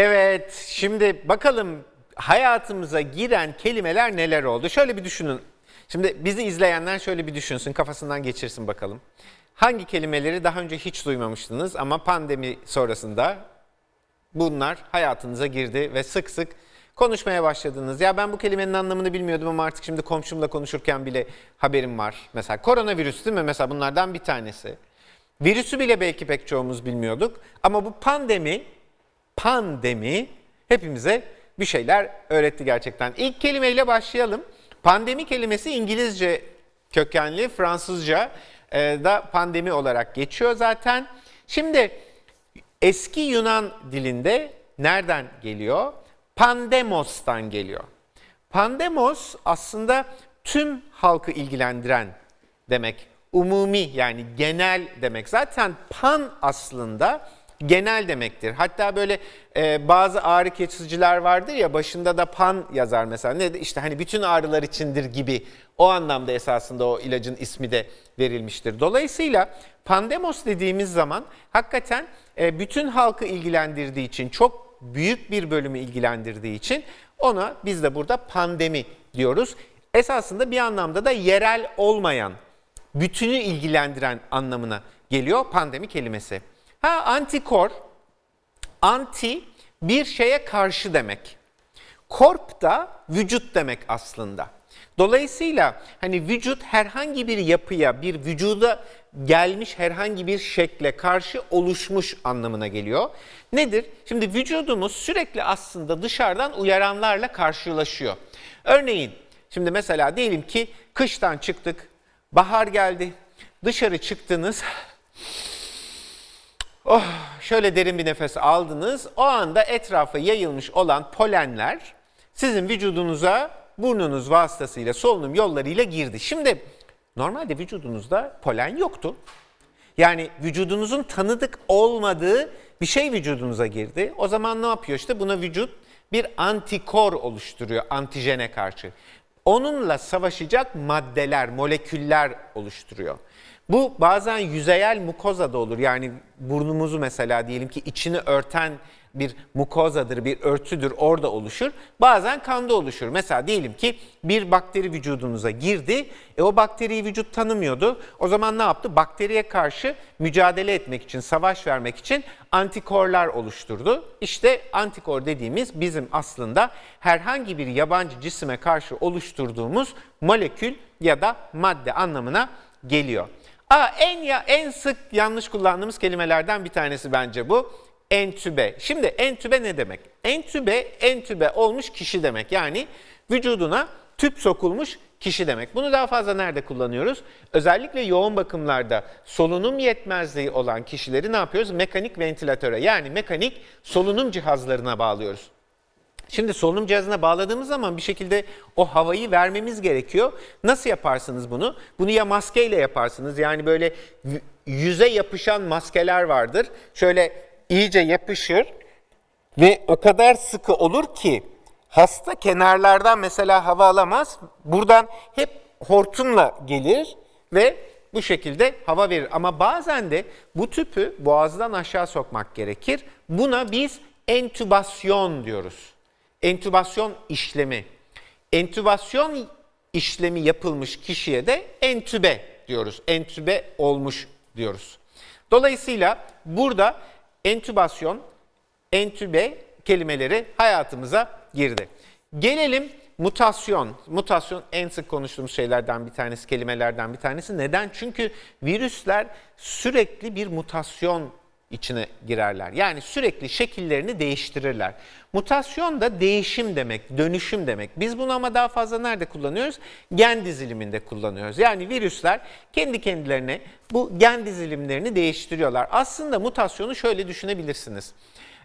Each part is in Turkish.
Evet, şimdi bakalım hayatımıza giren kelimeler neler oldu? Şöyle bir düşünün. Şimdi bizi izleyenler şöyle bir düşünsün, kafasından geçirsin bakalım. Hangi kelimeleri daha önce hiç duymamıştınız ama pandemi sonrasında bunlar hayatınıza girdi ve sık sık konuşmaya başladınız. Ya ben bu kelimenin anlamını bilmiyordum ama artık şimdi komşumla konuşurken bile haberim var. Mesela koronavirüs değil mi? Mesela bunlardan bir tanesi. Virüsü bile belki pek çoğumuz bilmiyorduk ama bu pandemi pandemi hepimize bir şeyler öğretti gerçekten. İlk kelimeyle başlayalım. Pandemi kelimesi İngilizce kökenli, Fransızca e, da pandemi olarak geçiyor zaten. Şimdi eski Yunan dilinde nereden geliyor? Pandemos'tan geliyor. Pandemos aslında tüm halkı ilgilendiren demek. Umumi yani genel demek. Zaten pan aslında genel demektir. Hatta böyle e, bazı ağrı kesiciler vardır ya başında da pan yazar mesela. Ne işte hani bütün ağrılar içindir gibi o anlamda esasında o ilacın ismi de verilmiştir. Dolayısıyla pandemos dediğimiz zaman hakikaten e, bütün halkı ilgilendirdiği için çok büyük bir bölümü ilgilendirdiği için ona biz de burada pandemi diyoruz. Esasında bir anlamda da yerel olmayan, bütünü ilgilendiren anlamına geliyor pandemi kelimesi. Ha antikor, anti bir şeye karşı demek. Korp da vücut demek aslında. Dolayısıyla hani vücut herhangi bir yapıya, bir vücuda gelmiş herhangi bir şekle karşı oluşmuş anlamına geliyor. Nedir? Şimdi vücudumuz sürekli aslında dışarıdan uyaranlarla karşılaşıyor. Örneğin şimdi mesela diyelim ki kıştan çıktık, bahar geldi, dışarı çıktınız, Oh, şöyle derin bir nefes aldınız. O anda etrafa yayılmış olan polenler sizin vücudunuza burnunuz vasıtasıyla solunum yollarıyla girdi. Şimdi normalde vücudunuzda polen yoktu. Yani vücudunuzun tanıdık olmadığı bir şey vücudunuza girdi. O zaman ne yapıyor işte buna vücut bir antikor oluşturuyor antijene karşı. Onunla savaşacak maddeler, moleküller oluşturuyor. Bu bazen yüzeyel mukoza da olur. Yani burnumuzu mesela diyelim ki içini örten bir mukozadır, bir örtüdür orada oluşur. Bazen kanda oluşur. Mesela diyelim ki bir bakteri vücudunuza girdi. E o bakteriyi vücut tanımıyordu. O zaman ne yaptı? Bakteriye karşı mücadele etmek için, savaş vermek için antikorlar oluşturdu. İşte antikor dediğimiz bizim aslında herhangi bir yabancı cisime karşı oluşturduğumuz molekül ya da madde anlamına geliyor. Aa, en ya en sık yanlış kullandığımız kelimelerden bir tanesi bence bu. Entübe. Şimdi entübe ne demek? Entübe, entübe olmuş kişi demek. Yani vücuduna tüp sokulmuş kişi demek. Bunu daha fazla nerede kullanıyoruz? Özellikle yoğun bakımlarda solunum yetmezliği olan kişileri ne yapıyoruz? Mekanik ventilatöre yani mekanik solunum cihazlarına bağlıyoruz. Şimdi solunum cihazına bağladığımız zaman bir şekilde o havayı vermemiz gerekiyor. Nasıl yaparsınız bunu? Bunu ya maskeyle yaparsınız. Yani böyle yüze yapışan maskeler vardır. Şöyle iyice yapışır ve o kadar sıkı olur ki hasta kenarlardan mesela hava alamaz. Buradan hep hortumla gelir ve bu şekilde hava verir. Ama bazen de bu tüpü boğazdan aşağı sokmak gerekir. Buna biz entübasyon diyoruz entübasyon işlemi. Entübasyon işlemi yapılmış kişiye de entübe diyoruz. Entübe olmuş diyoruz. Dolayısıyla burada entübasyon, entübe kelimeleri hayatımıza girdi. Gelelim mutasyon. Mutasyon en sık konuştuğumuz şeylerden bir tanesi, kelimelerden bir tanesi. Neden? Çünkü virüsler sürekli bir mutasyon içine girerler. Yani sürekli şekillerini değiştirirler. Mutasyon da değişim demek, dönüşüm demek. Biz bunu ama daha fazla nerede kullanıyoruz? Gen diziliminde kullanıyoruz. Yani virüsler kendi kendilerine bu gen dizilimlerini değiştiriyorlar. Aslında mutasyonu şöyle düşünebilirsiniz.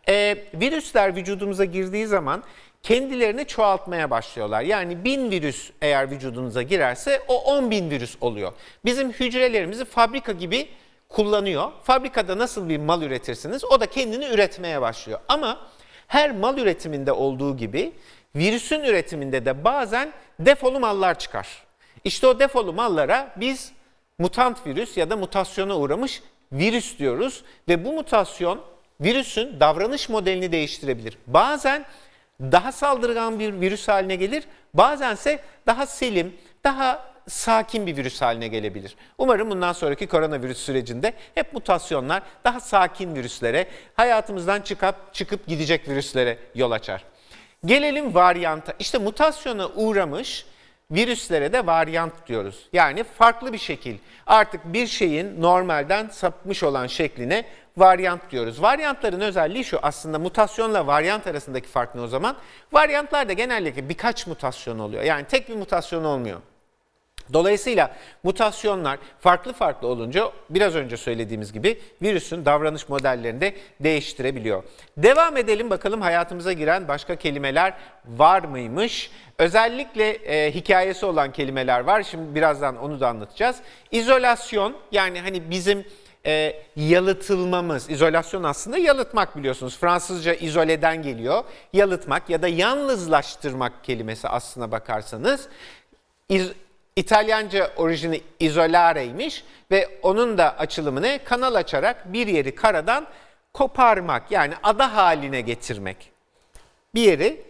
Ee, virüsler vücudumuza girdiği zaman kendilerini çoğaltmaya başlıyorlar. Yani bin virüs eğer vücudunuza girerse o 10 bin virüs oluyor. Bizim hücrelerimizi fabrika gibi kullanıyor. Fabrikada nasıl bir mal üretirsiniz o da kendini üretmeye başlıyor. Ama her mal üretiminde olduğu gibi virüsün üretiminde de bazen defolu mallar çıkar. İşte o defolu mallara biz mutant virüs ya da mutasyona uğramış virüs diyoruz ve bu mutasyon virüsün davranış modelini değiştirebilir. Bazen daha saldırgan bir virüs haline gelir, bazense daha selim, daha sakin bir virüs haline gelebilir. Umarım bundan sonraki koronavirüs sürecinde hep mutasyonlar daha sakin virüslere, hayatımızdan çıkıp çıkıp gidecek virüslere yol açar. Gelelim varyanta. İşte mutasyona uğramış virüslere de varyant diyoruz. Yani farklı bir şekil. Artık bir şeyin normalden sapmış olan şekline varyant diyoruz. Varyantların özelliği şu aslında mutasyonla varyant arasındaki fark ne o zaman? Varyantlarda genellikle birkaç mutasyon oluyor. Yani tek bir mutasyon olmuyor. Dolayısıyla mutasyonlar farklı farklı olunca biraz önce söylediğimiz gibi virüsün davranış modellerini de değiştirebiliyor. Devam edelim bakalım hayatımıza giren başka kelimeler var mıymış? Özellikle e, hikayesi olan kelimeler var. Şimdi birazdan onu da anlatacağız. İzolasyon yani hani bizim e, yalıtılmamız, izolasyon aslında yalıtmak biliyorsunuz. Fransızca izoleden geliyor. Yalıtmak ya da yalnızlaştırmak kelimesi aslına bakarsanız. İtalyanca orijini isolare'ymiş ve onun da açılımı ne? Kanal açarak bir yeri karadan koparmak yani ada haline getirmek. Bir yeri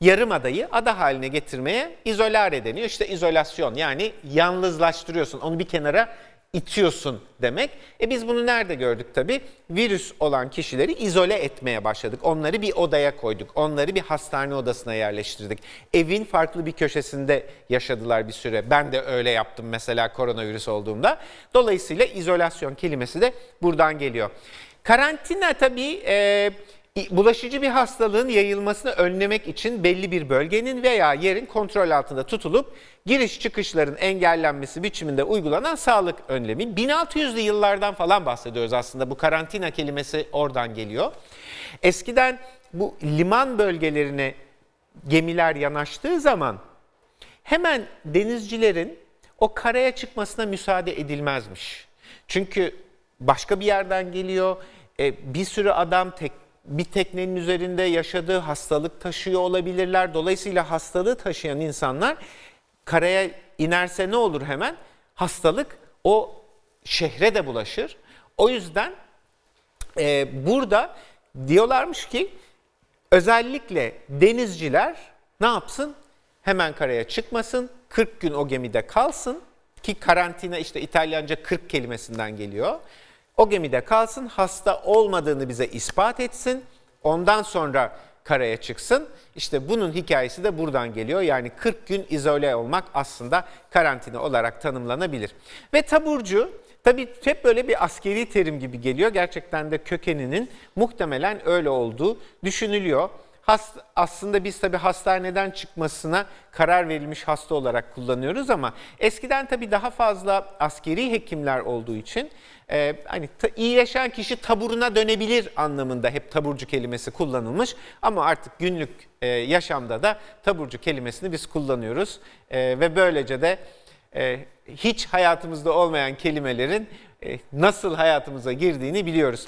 yarım adayı ada haline getirmeye izolare deniyor. İşte izolasyon yani yalnızlaştırıyorsun. Onu bir kenara itiyorsun demek. E biz bunu nerede gördük tabii? Virüs olan kişileri izole etmeye başladık. Onları bir odaya koyduk. Onları bir hastane odasına yerleştirdik. Evin farklı bir köşesinde yaşadılar bir süre. Ben de öyle yaptım mesela koronavirüs olduğumda. Dolayısıyla izolasyon kelimesi de buradan geliyor. Karantina tabii e, bulaşıcı bir hastalığın yayılmasını önlemek için belli bir bölgenin veya yerin kontrol altında tutulup giriş çıkışların engellenmesi biçiminde uygulanan sağlık önlemi. 1600'lü yıllardan falan bahsediyoruz aslında bu karantina kelimesi oradan geliyor. Eskiden bu liman bölgelerine gemiler yanaştığı zaman hemen denizcilerin o karaya çıkmasına müsaade edilmezmiş. Çünkü başka bir yerden geliyor. E, bir sürü adam tek bir teknenin üzerinde yaşadığı hastalık taşıyor olabilirler. Dolayısıyla hastalığı taşıyan insanlar karaya inerse ne olur hemen? Hastalık o şehre de bulaşır. O yüzden e, burada diyorlarmış ki özellikle denizciler ne yapsın? Hemen karaya çıkmasın, 40 gün o gemide kalsın ki karantina işte İtalyanca 40 kelimesinden geliyor. O gemide kalsın, hasta olmadığını bize ispat etsin. Ondan sonra karaya çıksın. İşte bunun hikayesi de buradan geliyor. Yani 40 gün izole olmak aslında karantina olarak tanımlanabilir. Ve taburcu tabii hep böyle bir askeri terim gibi geliyor. Gerçekten de kökeninin muhtemelen öyle olduğu düşünülüyor. Hast, aslında biz tabii hastaneden çıkmasına karar verilmiş hasta olarak kullanıyoruz ama eskiden tabii daha fazla askeri hekimler olduğu için e, hani ta, iyileşen kişi taburuna dönebilir anlamında hep taburcu kelimesi kullanılmış ama artık günlük e, yaşamda da taburcu kelimesini biz kullanıyoruz E, ve böylece de e, hiç hayatımızda olmayan kelimelerin e, nasıl hayatımıza girdiğini biliyoruz.